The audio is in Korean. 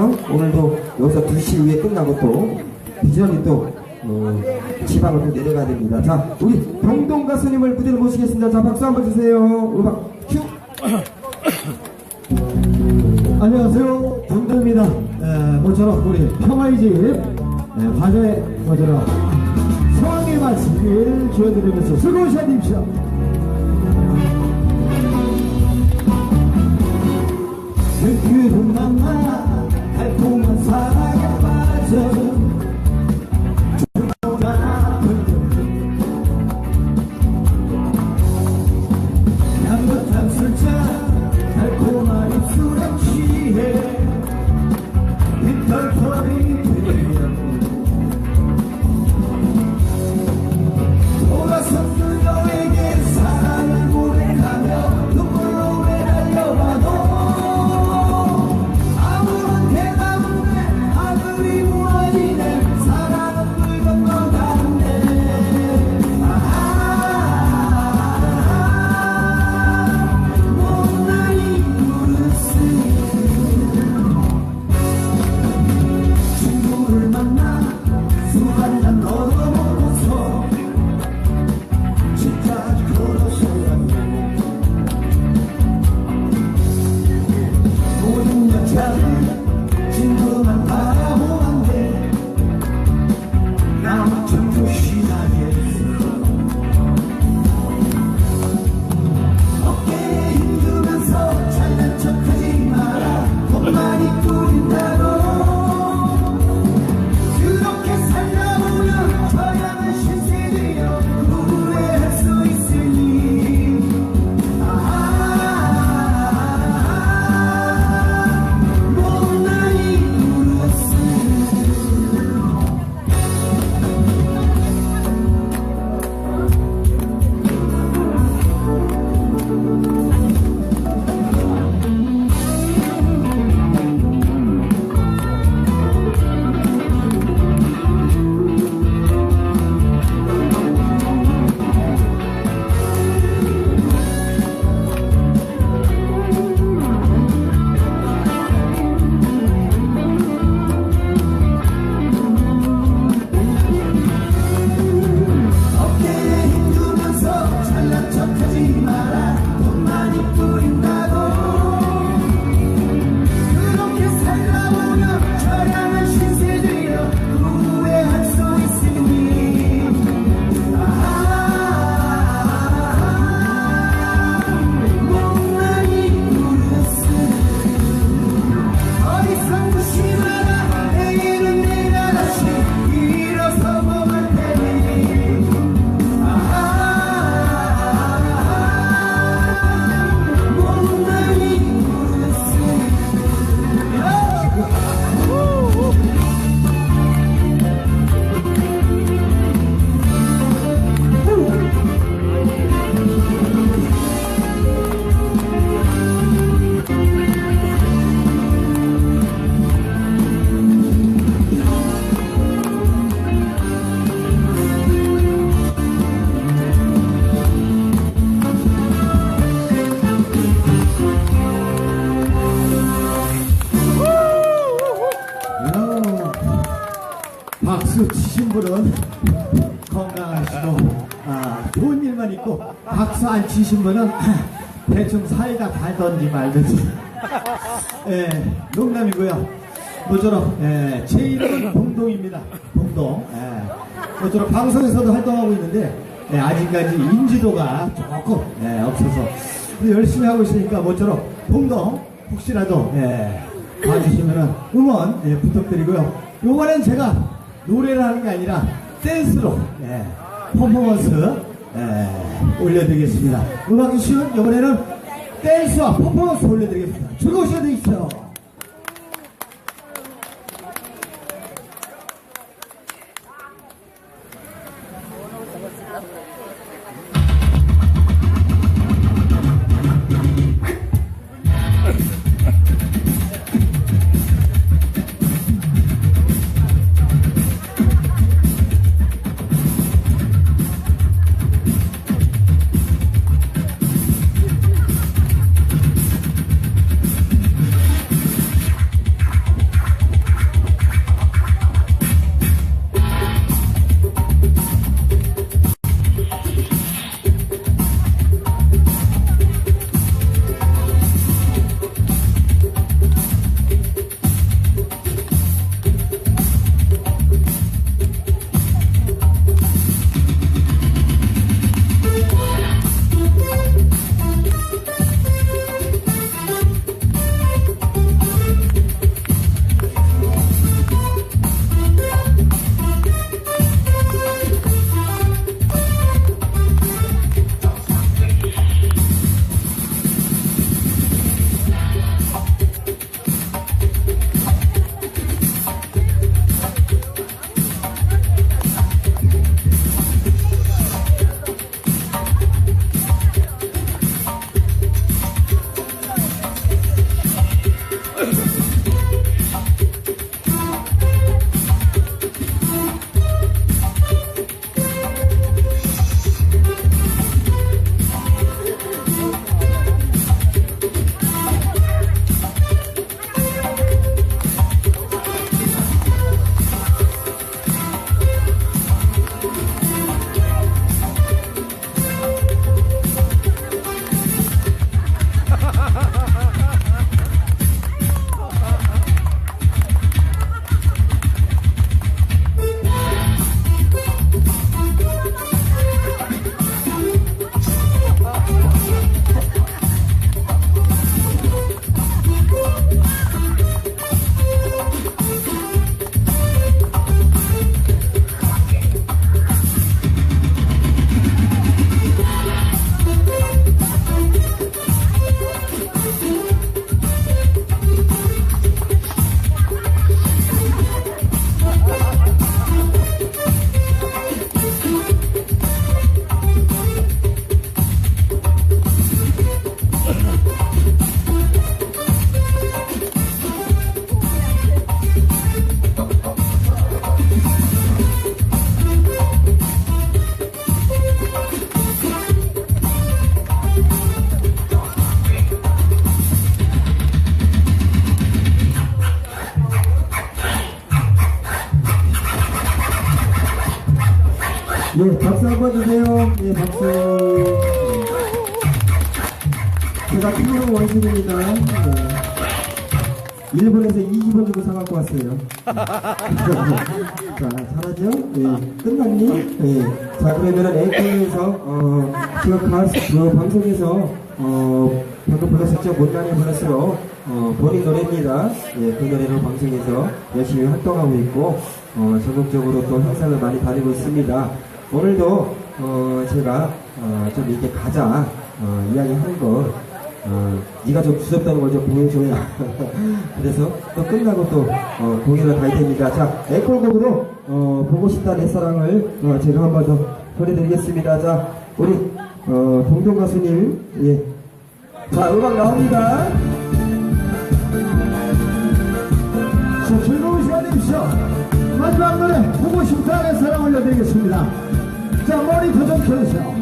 오늘도 여기서 2시 후에 끝나고 또 부지런히 또 어, 지방으로 또 내려가야 됩니다. 자, 우리 병동 가수님을 무대로 모시겠습니다. 자, 박수 한번 주세요. 음악 큐. 안녕하세요. 정도입니다. 에, 모처럼 우리 평화의 집 에, 과제 모처럼 성황의 마치기를 지어드리면서 수고하십시오. 그들은 만나 달콤한 사랑에 죽어가 분은 건강하시고 아, 좋은 일만 있고 박수 안 치신 분은 대충 사이다 갈던지 말든지. 예, 농담이고요. 모쪼록 예, 제 이름은 봉동입니다. 봉동. 예, 모쪼록 방송에서도 활동하고 있는데 예, 아직까지 인지도가 조금 예, 없어서. 열심히 하고 있으니까 모쪼록 봉동 혹시라도 예, 봐주시면 응원 예, 부탁드리고요. 요번엔 제가 노래를 하는 게 아니라 댄스로 예, 퍼포먼스 예, 올려드리겠습니다. 음악이 쉬운 이번에는 댄스와 퍼포먼스 올려드리겠습니다. 즐거우셔야 되겠죠? 예, 박수 한번 주세요. 예, 박수. 제가 피부로 원신입니다. 예. 일본에서 20원 주고 사갖고 왔어요. 자, 잘하죠? 예, 끝났니? 예. 자, 그러면은 앵커에서, 어, 지금 가수, 그 방송에서, 어, 방금 불렀었죠? 못난이 불렀으로, 어, 본인 노래입니다. 예, 그 노래로 방송에서 열심히 활동하고 있고, 어, 전국적으로 또 행사를 많이 다니고 있습니다. 오늘도, 어, 제가, 어, 좀 이렇게 가자, 어, 이야기하는 거, 어, 네가 좀 주접다는 걸 좀 보여줘야. 그래서 또 끝나고 또 어, 공연을 갈 테니까 자 앵콜곡으로 어, 보고 싶다 내 사랑을 어, 제가 한 번 더 보내드리겠습니다. 자 우리 어, 동동 가수님 예. 자 음악 나옵니다. 자, 즐거운 시간 되십시오. 마지막 노래, 보고 싶다 내 사랑 올려드리겠습니다. 자, 머리터 좀 켜주세요.